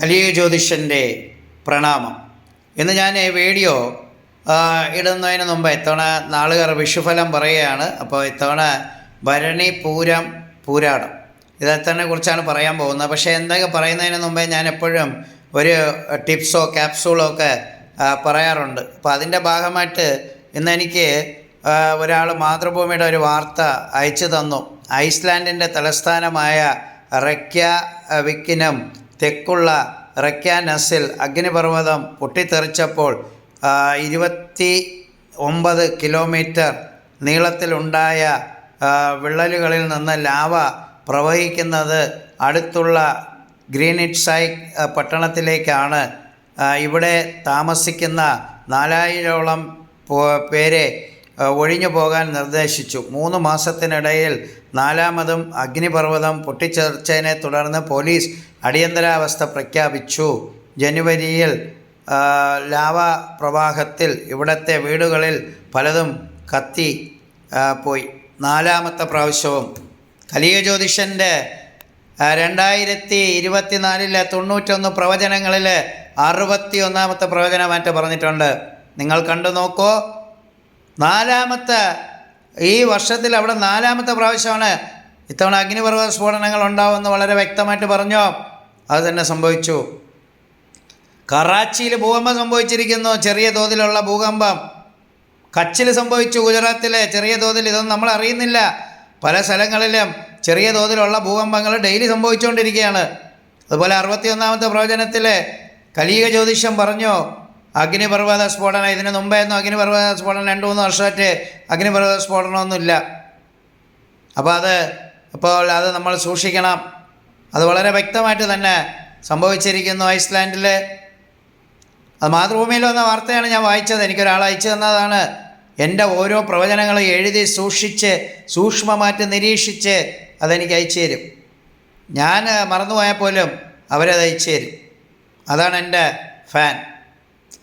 കലിയ ജ്യോതിഷന്റെ പ്രണാമം. ഇന്ന് ഞാൻ വീഡിയോ ഇടുന്നതിന് മുമ്പ് ഇത്തവണ നാളുകാർ വിഷുഫലം പറയുകയാണ്. അപ്പോൾ ഇത്തവണ ഭരണി പൂരം പൂരാടം. ഇതെത്തന്നെ കുറിച്ചാണ് പറയാൻ പോകുന്നത്. പക്ഷേ എന്തൊക്കെ പറയുന്നതിന് മുമ്പേ ഞാൻ എപ്പോഴും ഒരു ടിപ്സോ ക്യാപ്സൂളോ ഒക്കെ പറയാറുണ്ട്. അപ്പോൾ അതിന്റെ ഭാഗമായിട്ട് ഇന്ന് എനിക്ക് ഒരാൾ മാതൃഭൂമിയുടെ ഒരു വാർത്ത അയച്ചു തന്നു. ഐസ്ലാൻഡിന്റെ തലസ്ഥാനമായ റക്യ വിക്കിനം തെക്കുള്ള റെക്കാനസിൽ അഗ്നിപർവതം പൊട്ടിത്തെറിച്ചപ്പോൾ ഇരുപത്തി ഒമ്പത് കിലോമീറ്റർ നീളത്തിലുണ്ടായ വിള്ളലുകളിൽ നിന്ന് ലാവ പ്രവഹിക്കുന്നത് അടുത്തുള്ള ഗ്രീനിറ്റ്സൈ പട്ടണത്തിലേക്കാണ്. ഇവിടെ താമസിക്കുന്ന നാലായിരോളം പേരെ ഒഴിഞ്ഞു പോകാൻ നിർദ്ദേശിച്ചു. മൂന്ന് മാസത്തിനിടയിൽ നാലാമതും അഗ്നിപർവതം പൊട്ടിച്ചേർച്ചതിനെ തുടർന്ന് പോലീസ് അടിയന്തരാവസ്ഥ പ്രഖ്യാപിച്ചു. ജനുവരിയിൽ ലാവ പ്രവാഹത്തിൽ ഇവിടത്തെ വീടുകളിൽ പലതും കത്തി പോയി. നാലാമത്തെ പ്രാവശ്യവും. കലിയ ജ്യോതിഷന്റെ രണ്ടായിരത്തി ഇരുപത്തിനാലിലെ തൊണ്ണൂറ്റൊന്ന് പ്രവചനങ്ങളിൽ അറുപത്തി ഒന്നാമത്തെ പ്രവചനമായിട്ട് പറഞ്ഞിട്ടുണ്ട്. നിങ്ങൾ കണ്ടു നോക്കൂ. നാലാമത്തെ ഈ വർഷത്തിൽ അവിടെ നാലാമത്തെ പ്രാവശ്യമാണ് ഇത്തവണ അഗ്നിപർവത സ്ഫോടനങ്ങൾ ഉണ്ടാവുമെന്ന് വളരെ വ്യക്തമായിട്ട് പറഞ്ഞു. അത് തന്നെ സംഭവിച്ചു. കറാച്ചിയിൽ ഭൂകമ്പം സംഭവിച്ചിരിക്കുന്നു ചെറിയ തോതിലുള്ള ഭൂകമ്പം. കച്ചിൽ സംഭവിച്ചു ഗുജറാത്തിലെ ചെറിയ തോതിൽ. ഇതൊന്നും നമ്മൾ അറിയുന്നില്ല. പല സ്ഥലങ്ങളിലും ചെറിയ തോതിലുള്ള ഭൂകമ്പങ്ങൾ ഡെയിലി സംഭവിച്ചുകൊണ്ടിരിക്കുകയാണ്. അതുപോലെ അറുപത്തിയൊന്നാമത്തെ പ്രവചനത്തിൽ കലിയുഗ ജ്യോതിഷം പറഞ്ഞു അഗ്നിപർവത സ്ഫോടനം ഇതിന് മുമ്പായിരുന്നു അഗ്നിപർവത സ്ഫോടനം രണ്ട് മൂന്ന് വർഷമായിട്ട് അഗ്നിപർവത സ്ഫോടനമൊന്നുമില്ല. അപ്പോൾ അത് അപ്പോൾ അത് നമ്മൾ സൂക്ഷിക്കണം. അത് വളരെ വ്യക്തമായിട്ട് തന്നെ സംഭവിച്ചിരിക്കുന്നു ഐസ്ലാൻഡിൽ അത് മാതൃഭൂമിയിൽ വന്ന വാർത്തയാണ് ഞാൻ വായിച്ചത്. എനിക്കൊരാൾ അയച്ചു തന്നതാണ്. എന്റെ ഓരോ പ്രവചനങ്ങളും എഴുതി സൂക്ഷിച്ച് സൂക്ഷ്മമായിട്ട് നിരീക്ഷിച്ച് അതെനിക്ക് അയച്ചു തരും. ഞാൻ മറന്നുപോയാൽ പോലും അവരത് അയച്ചു തരും. അതാണ് എന്റെ fan.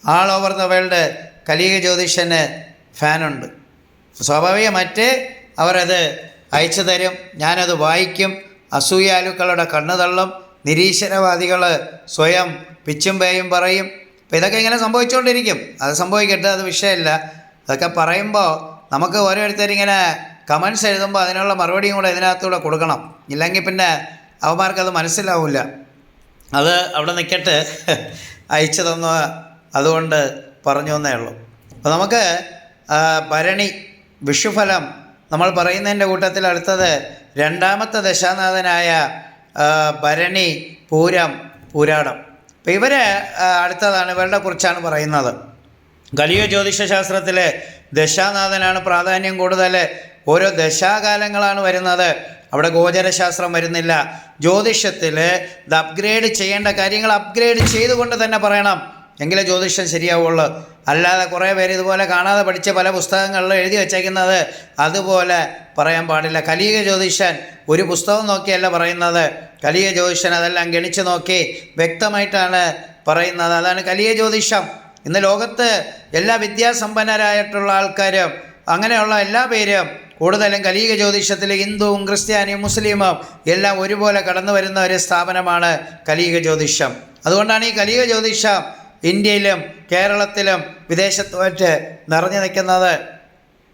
All over the world Kalika ജ്യോതിഷന് ഫാനുണ്ട്. സ്വാഭാവികമായിട്ട് അവരത് അയച്ചു തരും. ഞാനത് വായിക്കും. അസൂയാലുക്കളുടെ കണ്ണുതള്ളും. നിരീശ്വരവാദികൾ സ്വയം പിച്ചും പേയും പറയും. അപ്പോൾ ഇതൊക്കെ ഇങ്ങനെ സംഭവിച്ചുകൊണ്ടിരിക്കും. അത് സംഭവിക്കട്ടെ അത് വിഷയമല്ല. അതൊക്കെ പറയുമ്പോൾ നമുക്ക് ഓരോരുത്തരിങ്ങനെ കമൻസ് എഴുതുമ്പോൾ അതിനുള്ള മറുപടിയും കൂടെ ഇതിനകത്തൂടെ കൊടുക്കണം. ഇല്ലെങ്കിൽ പിന്നെ അവന്മാർക്കത് മനസ്സിലാവില്ല അത് അവിടെ നിൽക്കട്ടെ അയച്ചു തന്ന അതുകൊണ്ട് പറഞ്ഞു എന്നേ ഉള്ളൂ. അപ്പോൾ നമുക്ക് ഭരണി വിഷുഫലം നമ്മൾ പറയുന്നതിന്റെ കൂട്ടത്തിൽ അടുത്തത് രണ്ടാമത്തെ ദശാനാഥനായ ഭരണി പൂരം പൂരാടം. അപ്പോൾ ഇവർ അടുത്തതാണ് ഇവരുടെ കുറിച്ചാണ് പറയുന്നത്. കലിയ ജ്യോതിഷശാസ്ത്രത്തിൽ ദശാനാഥനാണ് പ്രാധാന്യം കൂടുതൽ. ഓരോ ദശാകാലങ്ങളാണ് വരുന്നത്. അവിടെ ഗോചരശാസ്ത്രം വരുന്നില്ല. ജ്യോതിഷത്തിൽ ഇത് അപ്ഗ്രേഡ് ചെയ്യേണ്ട കാര്യങ്ങൾ അപ്ഗ്രേഡ് ചെയ്തുകൊണ്ട് തന്നെ പറയണം. എങ്കിലേ ജ്യോതിഷം ശരിയാവുള്ളൂ. അല്ലാതെ കുറേ പേര് ഇതുപോലെ കാണാതെ പഠിച്ച പല പുസ്തകങ്ങളിൽ എഴുതി വച്ചേക്കുന്നത് അതുപോലെ പറയാൻ പാടില്ല. കലിക ജ്യോതിഷൻ ഒരു പുസ്തകം നോക്കിയല്ല പറയുന്നത്. കലിക ജ്യോതിഷൻ അതെല്ലാം ഗണിച്ച് നോക്കി വ്യക്തമായിട്ടാണ് പറയുന്നത്. അതാണ് കലിയ ജ്യോതിഷം. ഇന്ന് ലോകത്ത് എല്ലാ വിദ്യാസമ്പന്നരായിട്ടുള്ള ആൾക്കാരും അങ്ങനെയുള്ള എല്ലാ പേരും കൂടുതലും കലീക ജ്യോതിഷത്തിൽ ഹിന്ദുവും ക്രിസ്ത്യാനിയും മുസ്ലിമും എല്ലാം ഒരുപോലെ കടന്നു വരുന്ന ഒരു സ്ഥാപനമാണ് കലീക ജ്യോതിഷം. അതുകൊണ്ടാണ് ഈ കലീക ജ്യോതിഷം ഇന്ത്യയിലും കേരളത്തിലും വിദേശത്തുമായിട്ട് നിറഞ്ഞു നിൽക്കുന്നത്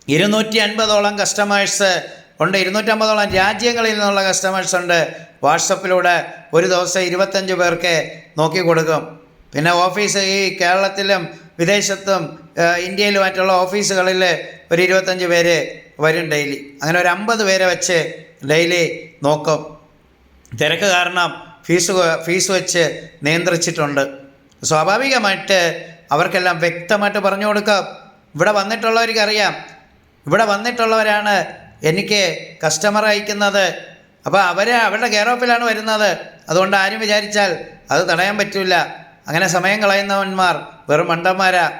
ഇരുന്നൂറ്റി അൻപതോളം കസ്റ്റമേഴ്സ് ഉണ്ട്. ഇരുന്നൂറ്റമ്പതോളം രാജ്യങ്ങളിൽ നിന്നുള്ള കസ്റ്റമേഴ്സ് ഉണ്ട്. വാട്സപ്പിലൂടെ ഒരു ദിവസം ഇരുപത്തഞ്ച് പേർക്ക് നോക്കി കൊടുക്കും. പിന്നെ ഓഫീസ് ഈ കേരളത്തിലും വിദേശത്തും ഇന്ത്യയിലും ഇന്ത്യയിലുമായിട്ടുള്ള ഓഫീസുകളിൽ ഒരു ഇരുപത്തഞ്ച് പേര് വരും ഡെയിലി. അങ്ങനെ ഒരു അമ്പത് പേരെ വെച്ച് ഡെയിലി നോക്കും. തിരക്ക് കാരണം ഫീസ് ഫീസ് വെച്ച് നിയന്ത്രിച്ചിട്ടുണ്ട്. സ്വാഭാവികമായിട്ട് അവർക്കെല്ലാം വ്യക്തമായിട്ട് പറഞ്ഞു കൊടുക്കാം. ഇവിടെ വന്നിട്ടുള്ളവർക്ക് അറിയാം ഇവിടെ വന്നിട്ടുള്ളവരാണ് എനിക്ക് കസ്റ്റമർ അയക്കുന്നത്. അപ്പോൾ അവർ അവരുടെ കെയർ ഓഫിലാണ് വരുന്നത്. അതുകൊണ്ട് ആരും വിചാരിച്ചാൽ അത് തടയാൻ പറ്റില്ല അങ്ങനെ സമയം കളയുന്നവന്മാർ വെറും മണ്ടന്മാരാ.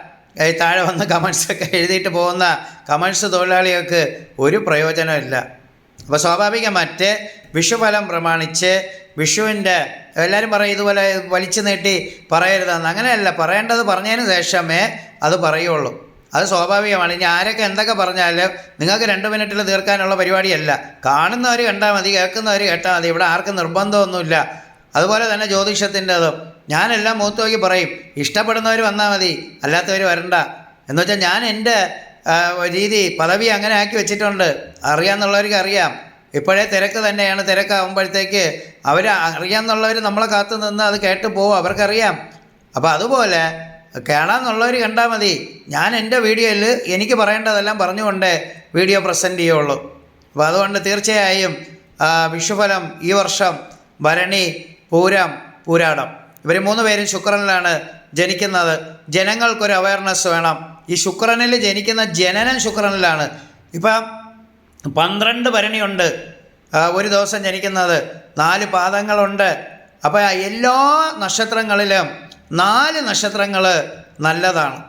താഴെ വന്ന് കമൻസൊക്കെ എഴുതിയിട്ട് പോകുന്ന കമൻസ് തൊഴിലാളികൾക്ക് ഒരു പ്രയോജനമില്ല അപ്പോൾ സ്വാഭാവികമായിട്ട് വിഷുഫലം പ്രമാണിച്ച് വിഷുവിന്റെ എല്ലാവരും പറയും ഇതുപോലെ വലിച്ചു നീട്ടി പറയരുതെന്ന്. അങ്ങനെയല്ല പറയേണ്ടത് പറഞ്ഞതിന് ശേഷമേ അത് പറയുള്ളൂ. അത് സ്വാഭാവികമാണ്. ഇനി ആരൊക്കെ എന്തൊക്കെ പറഞ്ഞാലും നിങ്ങൾക്ക് രണ്ട് മിനിറ്റിൽ തീർക്കാനുള്ള പരിപാടിയല്ല. കാണുന്നവർ കണ്ടാൽ മതി കേൾക്കുന്നവർ കേട്ടാൽ മതി. ഇവിടെ ആർക്കും നിർബന്ധമൊന്നുമില്ല. അതുപോലെ തന്നെ ജ്യോതിഷത്തിന്റെതും. ഞാനെല്ലാം മൂത്ത് നോക്കി പറയും ഇഷ്ടപ്പെടുന്നവർ വന്നാൽ മതി അല്ലാത്തവർ വരണ്ട. എന്നുവെച്ചാൽ ഞാൻ എന്റെ രീതി പദവി അങ്ങനെ ആക്കി വെച്ചിട്ടുണ്ട്. അറിയാമെന്നുള്ളവർക്ക് അറിയാം. ഇപ്പോഴേ തിരക്ക് തന്നെയാണ്. തിരക്കാകുമ്പോഴത്തേക്ക് അവർ അറിയാമെന്നുള്ളവർ നമ്മളെ കാത്തു നിന്ന് അത് കേട്ട് പോകും അവർക്കറിയാം. അപ്പോൾ അതുപോലെ കേടാന്നുള്ളവർ കണ്ടാൽ മതി. ഞാൻ എന്റെ വീഡിയോയിൽ എനിക്ക് പറയേണ്ടതെല്ലാം പറഞ്ഞുകൊണ്ടേ വീഡിയോ പ്രസന്റ് ചെയ്യുള്ളൂ. അപ്പോൾ അതുകൊണ്ട് തീർച്ചയായും വിഷുഫലം ഈ വർഷം ഭരണി പൂരം പൂരാടം. ഇവർ മൂന്ന് പേരും ശുക്രനിലാണ് ജനിക്കുന്നത്. ജനങ്ങൾക്കൊരു അവയർനെസ് വേണം. ഈ ശുക്രനിൽ ജനിക്കുന്ന ജനനം ശുക്രനിലാണ്. ഇപ്പം പന്ത്രണ്ട് ഭരണിയുണ്ട്. ഒരു ദിവസം ജനിക്കുന്നത്. നാല് പാദങ്ങളുണ്ട്. അപ്പോൾ എല്ലാ നക്ഷത്രങ്ങളിലും നാല് നക്ഷത്രങ്ങൾ നല്ലതാണ്.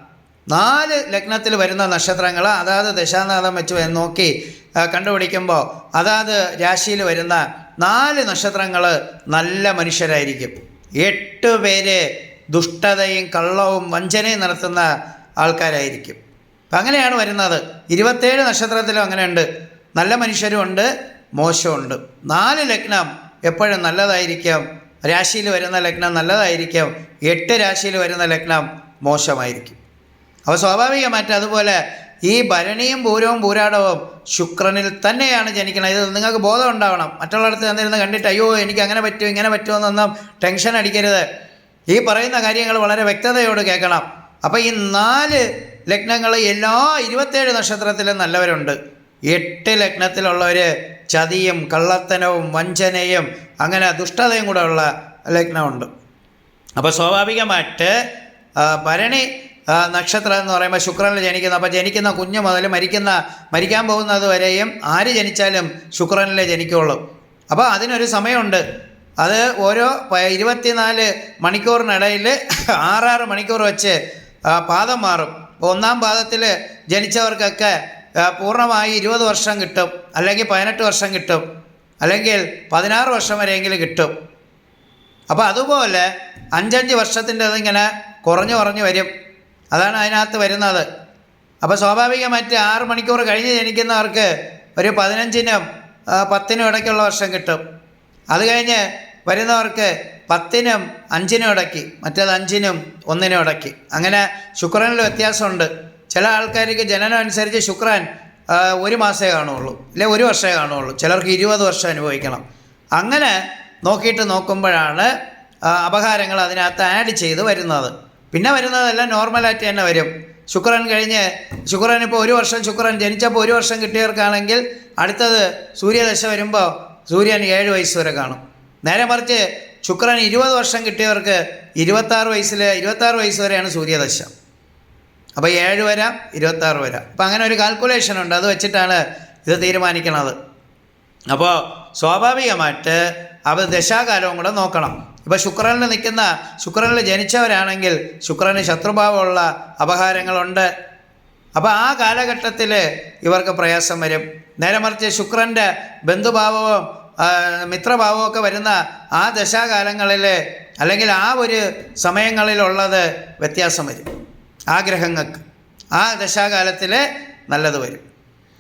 നാല് ലഗ്നത്തിൽ വരുന്ന നക്ഷത്രങ്ങൾ അതാത് ദശാനാഥം വെച്ച് നോക്കി കണ്ടുപിടിക്കുമ്പോൾ അതാത് രാശിയിൽ വരുന്ന നാല് നക്ഷത്രങ്ങൾ നല്ല മനുഷ്യരായിരിക്കും. എട്ട് പേര് ദുഷ്ടതയും കള്ളവും വഞ്ചനയും നടത്തുന്ന ആൾക്കാരായിരിക്കും. അപ്പം അങ്ങനെയാണ് വരുന്നത്. ഇരുപത്തേഴ് നക്ഷത്രത്തിലും അങ്ങനെയുണ്ട്. നല്ല മനുഷ്യരുമുണ്ട് മോശമുണ്ട് നാല് ലഗ്നം എപ്പോഴും നല്ലതായിരിക്കാം. രാശിയിൽ വരുന്ന ലഗ്നം നല്ലതായിരിക്കാം. എട്ട് രാശിയിൽ വരുന്ന ലഗ്നം മോശമായിരിക്കും. അപ്പോൾ സ്വാഭാവികമായിട്ട് അതുപോലെ ഈ ഭരണിയും പൂരവും പൂരാടവും ശുക്രനിൽ തന്നെയാണ് ജനിക്കുന്നത്. ഇത് നിങ്ങൾക്ക് ബോധം ഉണ്ടാവണം. മറ്റുള്ളിടത്ത് ചെന്നിരുന്ന് കണ്ടിട്ട് അയ്യോ എനിക്ക് അങ്ങനെ പറ്റുമോ ഇങ്ങനെ പറ്റുമോ എന്നൊന്നും ടെൻഷൻ അടിക്കരുത്. ഈ പറയുന്ന കാര്യങ്ങൾ വളരെ വ്യക്തതയോട് കേൾക്കണം. അപ്പോൾ ഈ നാല് ലഗ്നങ്ങൾ എല്ലാ ഇരുപത്തേഴ് നക്ഷത്രത്തിലും നല്ലവരുണ്ട്. എട്ട് ലഗ്നത്തിലുള്ളവർ ചതിയും കള്ളത്തനവും വഞ്ചനയും അങ്ങനെ ദുഷ്ടതയും കൂടെ ഉള്ള ലഗ്നമുണ്ട്. അപ്പോൾ സ്വാഭാവികമായിട്ട് ഭരണി നക്ഷത്രം എന്ന് പറയുമ്പോൾ ശുക്രനിൽ ജനിക്കുന്ന. അപ്പോൾ ജനിക്കുന്ന കുഞ്ഞു മുതൽ മരിക്കുന്ന മരിക്കാൻ പോകുന്നത് വരെയും ആര് ജനിച്ചാലും ശുക്രനിലേ ജനിക്കുള്ളൂ. അപ്പോൾ അതിനൊരു സമയമുണ്ട്. അത് ഓരോ ഇരുപത്തിനാല് മണിക്കൂറിനിടയിൽ ആറാറ് മണിക്കൂർ വെച്ച് പാദം മാറും. ഒന്നാം പാദത്തിൽ ജനിച്ചവർക്കൊക്കെ പൂർണമായി ഇരുപത് വർഷം കിട്ടും അല്ലെങ്കിൽ പതിനെട്ട് വർഷം കിട്ടും അല്ലെങ്കിൽ പതിനാറ് വർഷം വരെയെങ്കിലും കിട്ടും. അപ്പോൾ അതുപോലെ അഞ്ചഞ്ച് വർഷത്തിന്റെ അതിങ്ങനെ കുറഞ്ഞു കുറഞ്ഞു വരും. അതാണ് അതിനകത്ത് വരുന്നത്. അപ്പോൾ സ്വാഭാവികമായിട്ട് ആറ് മണിക്കൂർ കഴിഞ്ഞ് ജനിക്കുന്നവർക്ക് ഒരു പതിനഞ്ചിനും പത്തിനും ഇടയ്ക്കുള്ള വർഷം കിട്ടും. അത് കഴിഞ്ഞ് വരുന്നവർക്ക് പത്തിനും അഞ്ചിനും ഇടയ്ക്ക് മറ്റേത് അഞ്ചിനും ഒന്നിനും ഇടയ്ക്ക്. അങ്ങനെ ശുക്രനിൽ വ്യത്യാസമുണ്ട്. ചില ആൾക്കാർക്ക് ജനനം അനുസരിച്ച് ശുക്രൻ ഒരു മാസമേ കാണുള്ളൂ അല്ലെ ഒരു വർഷമേ കാണുള്ളൂ. ചിലർക്ക് ഇരുപത് വർഷം അനുഭവിക്കണം. അങ്ങനെ നോക്കിയിട്ട് നോക്കുമ്പോഴാണ് അപഹാരങ്ങൾ അതിനകത്ത് ആഡ് ചെയ്ത് വരുന്നത്. പിന്നെ വരുന്നതെല്ലാം നോർമലായിട്ട് തന്നെ വരും. ശുക്രൻ കഴിഞ്ഞ് ശുക്രൻ ഇപ്പോൾ ഒരു വർഷം ശുക്രൻ ജനിച്ചപ്പോൾ ഒരു വർഷം കിട്ടിയവർക്കാണെങ്കിൽ അടുത്തത് സൂര്യദശ വരുമ്പോൾ സൂര്യൻ ഏഴ് വയസ്സ് വരെ കാണും. നേരെ മറിച്ച് ശുക്രൻ ഇരുപത് വർഷം കിട്ടിയവർക്ക് ഇരുപത്താറ് വയസ്സിൽ ഇരുപത്താറ് വയസ്സ് വരെയാണ് സൂര്യദശ. അപ്പോൾ ഏഴ് വരാം ഇരുപത്താറ് വരാം. അപ്പോൾ അങ്ങനെ ഒരു കാൽക്കുലേഷൻ ഉണ്ട്. അത് വെച്ചിട്ടാണ് ഇത് തീരുമാനിക്കുന്നത്. അപ്പോൾ സ്വാഭാവികമായിട്ട് അവർ ദശാകാലവും കൂടെ നോക്കണം. ഇപ്പോൾ ശുക്രനിൽ നിൽക്കുന്ന ശുക്രനിൽ ജനിച്ചവരാണെങ്കിൽ ശുക്രന് ശത്രുഭാവമുള്ള അപഹാരങ്ങളുണ്ട്. അപ്പോൾ ആ കാലഘട്ടത്തിൽ ഇവർക്ക് പ്രയാസം വരും. നേരെ മറിച്ച് ശുക്രന്റെ ബന്ധുഭാവവും ഒക്കെ വരുന്ന ആ ദശാകാലങ്ങളിൽ അല്ലെങ്കിൽ ആ ഒരു സമയങ്ങളിലുള്ളത് വ്യത്യാസം വരും. ആഗ്രഹങ്ങൾക്ക് ആ ദശാകാലത്തിൽ നല്ലത് വരും.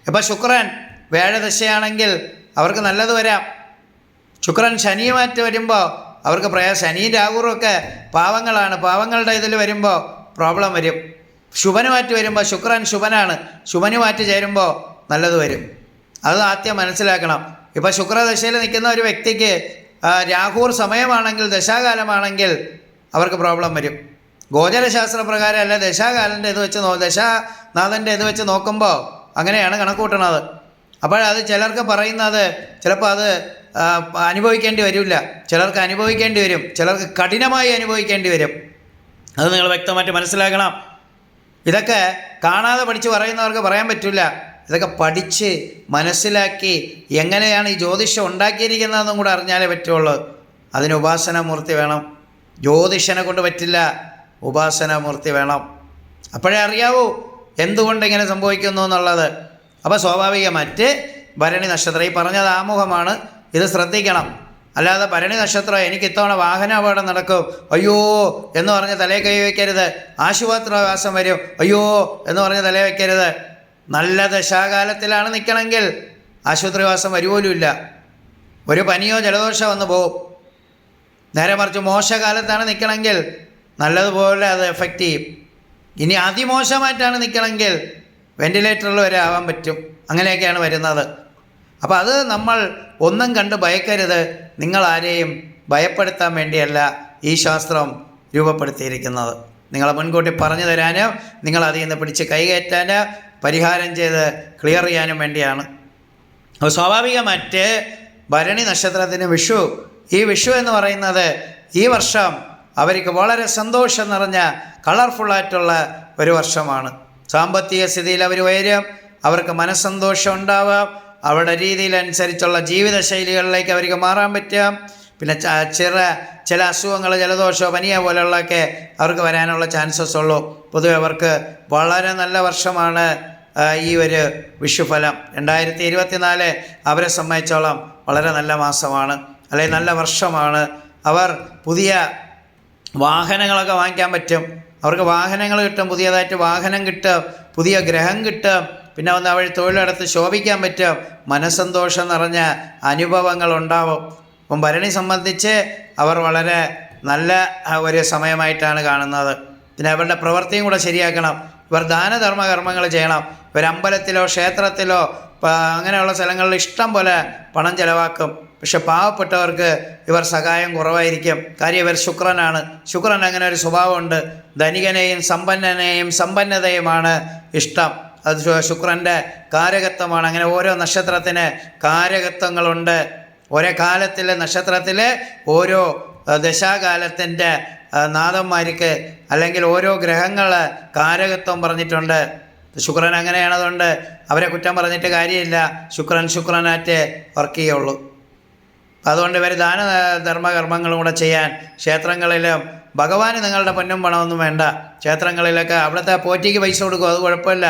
ഇപ്പോൾ ശുക്രൻ വേഴദശയാണെങ്കിൽ അവർക്ക് നല്ലത് വരാം. ശുക്രൻ ശനിയുമായിട്ട് വരുമ്പോൾ അവർക്ക് പ്രയാസം ശനി രാഹുറും ഒക്കെ പാവങ്ങളാണ്. പാവങ്ങളുടെ ഇതിൽ വരുമ്പോൾ പ്രോബ്ലം വരും. ശുഭനുമായിട്ട് വരുമ്പോൾ ശുക്രൻ ശുഭനാണ്. ശുഭനുമായിട്ട് ചേരുമ്പോൾ നല്ലത് വരും. അത് ആദ്യം മനസ്സിലാക്കണം. ഇപ്പോൾ ശുക്രദശയിൽ നിൽക്കുന്ന ഒരു വ്യക്തിക്ക് രാഹൂർ സമയമാണെങ്കിൽ ദശാകാലമാണെങ്കിൽ അവർക്ക് പ്രോബ്ലം വരും. ഗോചരശാസ്ത്ര പ്രകാരം അല്ല ദശാകാലന്റെ ഇത് വെച്ച് നോ ദശാനാഥന്റെ ഇത് വെച്ച് നോക്കുമ്പോൾ അങ്ങനെയാണ് കണക്ക് കൂട്ടണത് അപ്പോഴത് ചിലർക്ക് പറയുന്നത് ചിലപ്പോൾ അത് അനുഭവിക്കേണ്ടി വരില്ല. ചിലർക്ക് അനുഭവിക്കേണ്ടി വരും. ചിലർക്ക് കഠിനമായി അനുഭവിക്കേണ്ടി വരും. അത് നിങ്ങൾ വ്യക്തമായിട്ട് മനസ്സിലാക്കണം. ഇതൊക്കെ കാണാതെ പഠിച്ച് പറയുന്നവർക്ക് പറയാൻ പറ്റില്ല. ഇതൊക്കെ പഠിച്ച് മനസ്സിലാക്കി എങ്ങനെയാണ് ഈ ജ്യോതിഷം ഉണ്ടാക്കിയിരിക്കുന്നതെന്നും കൂടെ അറിഞ്ഞാലേ പറ്റുള്ളൂ. അതിന് ഉപാസനാമൂർത്തി വേണം. ജ്യോതിഷനെ കൊണ്ട് പറ്റില്ല. ഉപാസനാമൂർത്തി വേണം. അപ്പോഴേ അറിയാവൂ എന്തുകൊണ്ട് ഇങ്ങനെ സംഭവിക്കുന്നു എന്നുള്ളത്. അപ്പോൾ സ്വാഭാവികമായിട്ട് ഭരണി നക്ഷത്രം ഈ പറഞ്ഞത് ആമുഖമാണ്. ഇത് ശ്രദ്ധിക്കണം. അല്ലാതെ ഭരണി നക്ഷത്രം എനിക്ക് ഇത്തവണ വാഹന അപകടം നടക്കും. അയ്യോ എന്ന് പറഞ്ഞ് തലയിൽ കൈ വയ്ക്കരുത്. ആശുപത്രി വാസം വരും. അയ്യോ എന്ന് പറഞ്ഞ് തലയിൽ വയ്ക്കരുത്. നല്ല ദശാകാലത്തിലാണ് നിൽക്കണമെങ്കിൽ ആശുപത്രിവാസം വരുപോലുമില്ല. ഒരു പനിയോ ജലദോഷമോ വന്നു പോകും നേരെ മറിച്ച് മോശകാലത്താണ് നിൽക്കണമെങ്കിൽ നല്ലതുപോലെ അത് എഫക്റ്റ് ചെയ്യും. ഇനി അതിമോശമായിട്ടാണ് നിൽക്കണമെങ്കിൽ വെന്റിലേറ്ററിൽ വരെ ആവാൻ പറ്റും. അങ്ങനെയൊക്കെയാണ് വരുന്നത്. അപ്പോൾ അത് നമ്മൾ ഒന്നും കണ്ട് ഭയക്കരുത്. നിങ്ങൾ ആരെയും ഭയപ്പെടുത്താൻ വേണ്ടിയല്ല ഈ ശാസ്ത്രം രൂപപ്പെടുത്തിയിരിക്കുന്നത്. നിങ്ങളെ മുൻകൂട്ടി പറഞ്ഞു തരാനോ നിങ്ങൾ അതിൽ നിന്ന് പിടിച്ച് കൈകയറ്റാനും പരിഹാരം ചെയ്ത് ക്ലിയർ ചെയ്യാനും വേണ്ടിയാണ്. അപ്പോൾ സ്വാഭാവികമായിട്ട് ഭരണി നക്ഷത്രത്തിന് വിഷു. ഈ വിഷു എന്ന് പറയുന്നത് ഈ വർഷം അവർക്ക് വളരെ സന്തോഷം നിറഞ്ഞ കളർഫുള്ളായിട്ടുള്ള ഒരു വർഷമാണ്. സാമ്പത്തിക സ്ഥിതിയിൽ അവർ ഉയരും അവർക്ക് മനസ്സന്തോഷം ഉണ്ടാവാം അവരുടെ രീതിയിലനുസരിച്ചുള്ള ജീവിതശൈലികളിലേക്ക് അവർക്ക് മാറാൻ പറ്റും. പിന്നെ ചെറ ചില അസുഖങ്ങൾ ജലദോഷമോ പനിയോ പോലെയുള്ളതൊക്കെ അവർക്ക് വരാനുള്ള ചാൻസസ് ഉള്ളൂ. പൊതുവെ അവർക്ക് വളരെ നല്ല വർഷമാണ് ഈ ഒരു വിഷുഫലം. രണ്ടായിരത്തി ഇരുപത്തിനാല് അവരെ സംബന്ധിച്ചോളം വളരെ നല്ല മാസമാണ് അല്ലെങ്കിൽ നല്ല വർഷമാണ്. അവർ പുതിയ വാഹനങ്ങളൊക്കെ വാങ്ങിക്കാൻ പറ്റും. അവർക്ക് വാഹനങ്ങൾ കിട്ടും പുതിയതായിട്ട് വാഹനം കിട്ടും പുതിയ ഗ്രഹം കിട്ടും. പിന്നെ ഒന്ന് അവർ തൊഴിലെടുത്ത് ശോഭിക്കാൻ പറ്റും. മനസ്സന്തോഷം നിറഞ്ഞ അനുഭവങ്ങൾ ഉണ്ടാവും. അപ്പം ഭരണി സംബന്ധിച്ച് അവർ വളരെ നല്ല ഒരു സമയമായിട്ടാണ് കാണുന്നത്. പിന്നെ അവരുടെ പ്രവൃത്തിയും കൂടെ ശരിയാക്കണം. ഇവർ ദാനധർമ്മ കർമ്മങ്ങൾ ചെയ്യണം. ഇവർ അമ്പലത്തിലോ ക്ഷേത്രത്തിലോ അങ്ങനെയുള്ള സ്ഥലങ്ങളിൽ ഇഷ്ടം പോലെ പണം ചിലവാക്കും. പക്ഷെ പാവപ്പെട്ടവർക്ക് ഇവർ സഹായം കുറവായിരിക്കും. കാര്യം ഇവർ ശുക്രനാണ്. ശുക്രൻ അങ്ങനെ ഒരു സ്വഭാവമുണ്ട്. ധനികനെയും സമ്പന്നനെയും സമ്പന്നതയുമാണ് ഇഷ്ടം. അത് ശുക്രന്റെ കാരകത്വമാണ്. അങ്ങനെ ഓരോ നക്ഷത്രത്തിന് കാരകത്വങ്ങളുണ്ട്. ഒരേ കാലത്തിലെ നക്ഷത്രത്തിലെ ഓരോ ദശാകാലത്തിന്റെ നാഥന്മാർക്ക് അല്ലെങ്കിൽ ഓരോ ഗ്രഹങ്ങൾ കാരകത്വം പറഞ്ഞിട്ടുണ്ട്. ശുക്രൻ അങ്ങനെയാണതുകൊണ്ട് അവരെ കുറ്റം പറഞ്ഞിട്ട് കാര്യമില്ല. ശുക്രൻ ശുക്രനാറ്റ് വർക്ക് ചെയ്യുള്ളൂ അതുകൊണ്ട് ഇവർ ദാന ധർമ്മകർമ്മങ്ങളും കൂടെ ചെയ്യാൻ ക്ഷേത്രങ്ങളിലും ഭഗവാന് നിങ്ങളുടെ പൊന്നും പണമൊന്നും വേണ്ട. ക്ഷേത്രങ്ങളിലൊക്കെ അവിടുത്തെ പോറ്റിക്ക് പൈസ കൊടുക്കും അത് കുഴപ്പമില്ല.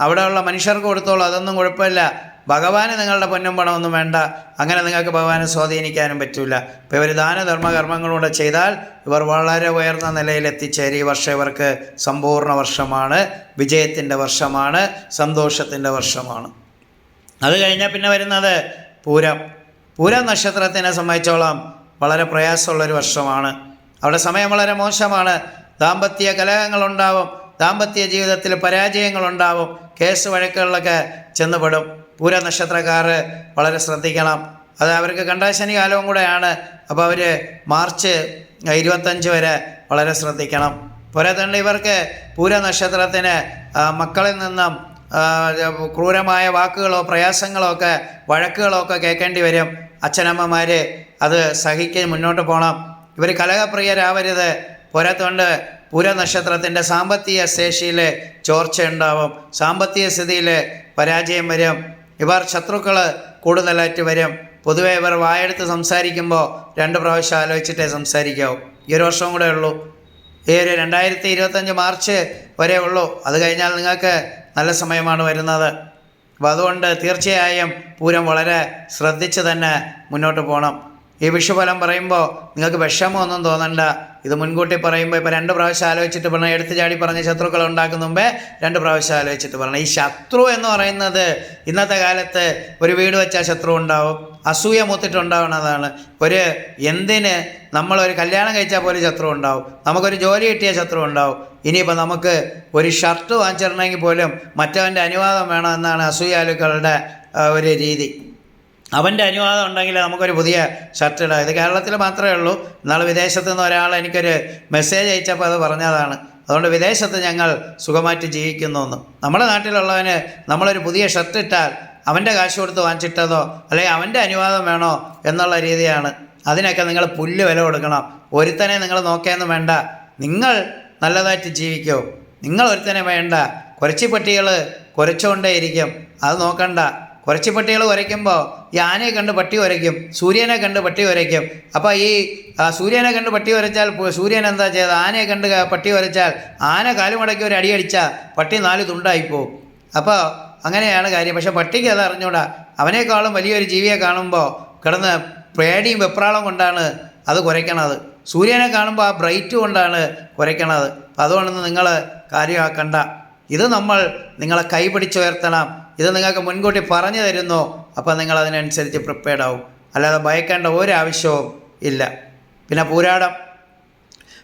അവിടെയുള്ള മനുഷ്യർക്ക് കൊടുത്തോളൂ അതൊന്നും കുഴപ്പമില്ല. ഭഗവാന് നിങ്ങളുടെ പൊന്നും പണമൊന്നും വേണ്ട. അങ്ങനെ നിങ്ങൾക്ക് ഭഗവാനെ സ്വാധീനിക്കാനും പറ്റില്ല ഇപ്പോൾ ഇവർ ദാനധർമ്മ ചെയ്താൽ ഇവർ വളരെ ഉയർന്ന നിലയിൽ എത്തിച്ചേരും. വർഷം ഇവർക്ക് സമ്പൂർണ വർഷമാണ്. വിജയത്തിന്റെ വർഷമാണ്. സന്തോഷത്തിന്റെ വർഷമാണ്. അത് കഴിഞ്ഞാൽ പിന്നെ വരുന്നത് പൂരം. പൂരം നക്ഷത്രത്തിനെ സംബന്ധിച്ചോളം വളരെ പ്രയാസമുള്ളൊരു വർഷമാണ്. അവിടെ സമയം വളരെ മോശമാണ്. ദാമ്പത്യ കലഹങ്ങളുണ്ടാവും. ദാമ്പത്യ ജീവിതത്തിൽ പരാജയങ്ങളുണ്ടാവും. കേസ് വഴക്കുകളിലൊക്കെ ചെന്നുപെടും പൂര നക്ഷത്രക്കാർ വളരെ ശ്രദ്ധിക്കണം. അത് അവർക്ക് കണ്ടാശനി കാലവും കൂടെയാണ്. അപ്പോൾ അവർ മാർച്ച് ഇരുപത്തഞ്ച് വരെ വളരെ ശ്രദ്ധിക്കണം. പോരാ തന്നെ ഇവർക്ക് പൂര നക്ഷത്രത്തിന് ആ, മക്കളിൽ നിന്നും ക്രൂരമായ വാക്കുകളോ പ്രയാസങ്ങളോ ഒക്കെ വഴക്കുകളോ ഒക്കെ കേൾക്കേണ്ടി വരും. അച്ഛനമ്മമാർ അത് സഹിക്ക് മുന്നോട്ട് പോകണം ഇവർ കലഹപ്രിയരാവരുത് പോരാത്തോണ്ട് പൂര നക്ഷത്രത്തിന്റെ സാമ്പത്തിക ശേഷിയിൽ ചോർച്ച ഉണ്ടാവും. സാമ്പത്തിക സ്ഥിതിയിൽ പരാജയം വരും. ഇവർ ശത്രുക്കൾ കൂടുതലായിട്ട് വരും. പൊതുവെ ഇവർ വായെടുത്ത് സംസാരിക്കുമ്പോൾ രണ്ട് പ്രാവശ്യം ആലോചിച്ചിട്ടേ സംസാരിക്കാവും. ഈ ഒരു വർഷവും കൂടെ ഉള്ളൂ. ഈ ഒരു രണ്ടായിരത്തി ഇരുപത്തഞ്ച് മാർച്ച് വരെ ഉള്ളൂ. അത് കഴിഞ്ഞാൽ നിങ്ങൾക്ക് നല്ല സമയമാണ് വരുന്നത്. അപ്പോൾ അതുകൊണ്ട് തീർച്ചയായും പൂരം വളരെ ശ്രദ്ധിച്ച് തന്നെ മുന്നോട്ട് പോകണം ഈ വിഷുഫലം പറയുമ്പോൾ നിങ്ങൾക്ക് വിഷമമൊന്നും തോന്നണ്ട. ഇത് മുൻകൂട്ടി പറയുമ്പോൾ ഇപ്പോൾ രണ്ട് പ്രാവശ്യം ആലോചിച്ചിട്ട് പറഞ്ഞാൽ എടുത്തു ചാടി പറഞ്ഞ ശത്രുക്കൾ ഉണ്ടാക്കുന്ന മുമ്പേ രണ്ട് പ്രാവശ്യം ആലോചിച്ചിട്ട് പറഞ്ഞു. ഈ ശത്രു എന്ന് പറയുന്നത് ഇന്നത്തെ കാലത്ത് ഒരു വീട് വെച്ചാൽ ശത്രു ഉണ്ടാവും അസൂയ മൂത്തിട്ടുണ്ടാവുന്നതാണ് ഒരു എന്തിന് നമ്മളൊരു കല്യാണം കഴിച്ചാൽ പോലും ശത്രു ഉണ്ടാവും. നമുക്കൊരു ജോലി കിട്ടിയ ശത്രു ഉണ്ടാവും. ഇനിയിപ്പോൾ നമുക്ക് ഒരു ഷർട്ട് വാങ്ങിച്ചിടണമെങ്കിൽ പോലും മറ്റവന്റെ അനുവാദം വേണം എന്നാണ് അസൂയാലുക്കളുടെ ഒരു രീതി. അവന്റെ അനുവാദം ഉണ്ടെങ്കിൽ നമുക്കൊരു പുതിയ ഷർട്ട് ഇടാം. ഇത് കേരളത്തിൽ മാത്രമേ ഉള്ളൂ. എന്നാൽ വിദേശത്ത് നിന്ന് ഒരാൾ എനിക്കൊരു മെസ്സേജ് അയച്ചപ്പോൾ അത് പറഞ്ഞതാണ്. അതുകൊണ്ട് വിദേശത്ത് ഞങ്ങൾ സുഖമായിട്ട് ജീവിക്കുന്നു എന്ന് നമ്മുടെ നാട്ടിലുള്ളവന് നമ്മളൊരു പുതിയ ഷർട്ട് ഇട്ടാൽ അവന്റെ കാശ് കൊടുത്ത് വാങ്ങിച്ചിട്ടതോ അല്ലെങ്കിൽ അവന്റെ അനുവാദം വേണോ എന്നുള്ള രീതിയാണ്. അതിനൊക്കെ നിങ്ങൾ പുല്ല് വില കൊടുക്കണം. ഒരുത്തനെ നിങ്ങൾ നോക്കിയെന്ന് വേണ്ട. നിങ്ങൾ നല്ലതായിട്ട് ജീവിക്കോ. നിങ്ങൾ ഒരുത്തനെ വേണ്ട. കുറച്ച് പട്ടികൾ കുറച്ചുകൊണ്ടേയിരിക്കും അത് നോക്കണ്ട. കുറച്ച് പട്ടികൾ ഉരയ്ക്കുമ്പോൾ ആനയെ കണ്ട് പട്ടി ഉരയ്ക്കും സൂര്യനെ കണ്ട് പട്ടി ഉരയ്ക്കും അപ്പോൾ ഈ സൂര്യനെ കണ്ട് പട്ടി ഉരച്ചാൽ സൂര്യൻ എന്താ ചെയ്തത്? ആനയെ കണ്ട് പട്ടി ഉരച്ചാൽ ആന കാലുമടക്കി ഒരു അടി അടിച്ചാൽ പട്ടി നാല് തുണ്ടായിപ്പോവും അപ്പോൾ അങ്ങനെയാണ് കാര്യം. പക്ഷെ പട്ടിക്ക് അത് അറിഞ്ഞൂടാ. അവനേക്കാളും വലിയൊരു ജീവിയെ കാണുമ്പോൾ കിടന്ന് പേടിയും വെപ്രാളം കൊണ്ടാണ് അത് കുരയ്ക്കണത് സൂര്യനെ കാണുമ്പോൾ ആ ബ്രൈറ്റ് കൊണ്ടാണ് കുരയ്ക്കണത് അതുകൊണ്ടൊന്നും നിങ്ങൾ കാര്യമാക്കണ്ട. ഇത് നമ്മൾ നിങ്ങളെ കൈപിടിച്ചുയർത്തണം. ഇത് നിങ്ങൾക്ക് മുൻകൂട്ടി പറഞ്ഞു തരുന്നു. അപ്പോൾ നിങ്ങൾ അതിനനുസരിച്ച് പ്രിപ്പയർഡ് ആവും. അല്ലാതെ ഭയക്കേണ്ട ഒരാവശ്യവും ഇല്ല. പിന്നെ പൂരാടം.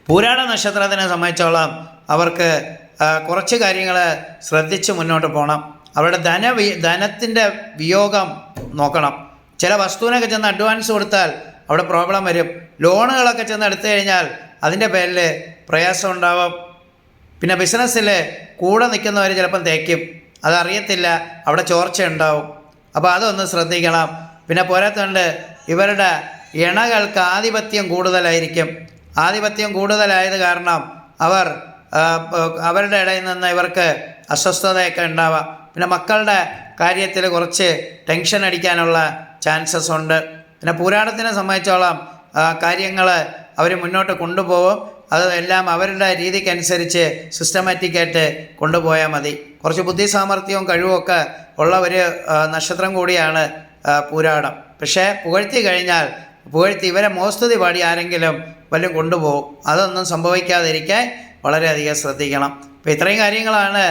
പൂരാട നക്ഷത്രത്തിനെ സംബന്ധിച്ചോളം അവർക്ക് കുറച്ച് കാര്യങ്ങൾ ശ്രദ്ധിച്ച് മുന്നോട്ട് പോകണം. അവരുടെ ധന ധനത്തിന്റെ വിയോഗം നോക്കണം. ചില വസ്തുവിനൊക്കെ ചെന്ന് അഡ്വാൻസ് കൊടുത്താൽ അവിടെ പ്രോബ്ലം വരും. ലോണുകളൊക്കെ ചെന്ന് എടുത്തു കഴിഞ്ഞാൽ അതിന്റെ പേരിൽ പ്രയാസം ഉണ്ടാവും. പിന്നെ ബിസിനസ്സിൽ കൂടെ നിൽക്കുന്നവർ ചിലപ്പം തേക്കും. അതറിയത്തില്ല. അവിടെ ചോർച്ച ഉണ്ടാവും അപ്പോൾ അതൊന്ന് ശ്രദ്ധിക്കണം. പിന്നെ പോരാത്തണ്ട് ഇവരുടെ ഇണകൾക്ക് ആധിപത്യം കൂടുതലായിരിക്കും. ആധിപത്യം കൂടുതലായത് കാരണം അവർ അവരുടെ ഇടയിൽ നിന്ന് ഇവർക്ക് അസ്വസ്ഥതയൊക്കെ ഉണ്ടാവാം പിന്നെ മക്കളുടെ കാര്യത്തിൽ കുറച്ച് ടെൻഷൻ അടിക്കാനുള്ള ചാൻസസ് ഉണ്ട്. പിന്നെ പുരാണത്തിനെ സംബന്ധിച്ചോളം കാര്യങ്ങൾ അവർ മുന്നോട്ട് കൊണ്ടുപോകും. അത് എല്ലാം അവരുടെ രീതിക്കനുസരിച്ച് സിസ്റ്റമാറ്റിക്കായിട്ട് കൊണ്ടുപോയാൽ മതി. കുറച്ച് ബുദ്ധി സാമർഥ്യവും കഴിവുമൊക്കെ ഉള്ള ഒരു നക്ഷത്രം കൂടിയാണ് പൂരാടം. പക്ഷേ പുകഴ്ത്തി കഴിഞ്ഞാൽ പുകഴ്ത്തി ഇവരെ മോസ്തുതി പാടി ആരെങ്കിലും വല്ലതും കൊണ്ടുപോകും. അതൊന്നും സംഭവിക്കാതിരിക്കാൻ വളരെയധികം ശ്രദ്ധിക്കണം. അപ്പോൾ ഇത്രയും കാര്യങ്ങളാണ്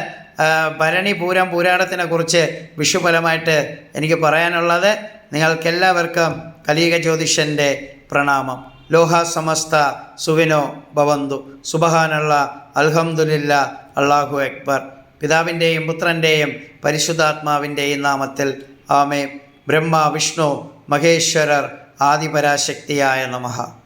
ഭരണി പൂരം പൂരാടത്തിനെ കുറിച്ച് വിഷുഫലമായിട്ട് എനിക്ക് പറയാനുള്ളത്. നിങ്ങൾക്കെല്ലാവർക്കും കലീക ജ്യോതിഷന്റെ പ്രണാമം. ലോഹ സമസ്ത സുവിനോ ഭവന്തു. സുബഹാനുള്ള അൽഹംദുലില്ല അള്ളാഹു അക്ബർ. പിതാവിന്റെയും പുത്രന്റെയും പരിശുദ്ധാത്മാവിന്റെയും നാമത്തിൽ ആമേ ബ്രഹ്മ വിഷ്ണു മഹേശ്വരർ ആദിപരാശക്തിയായ നമഃ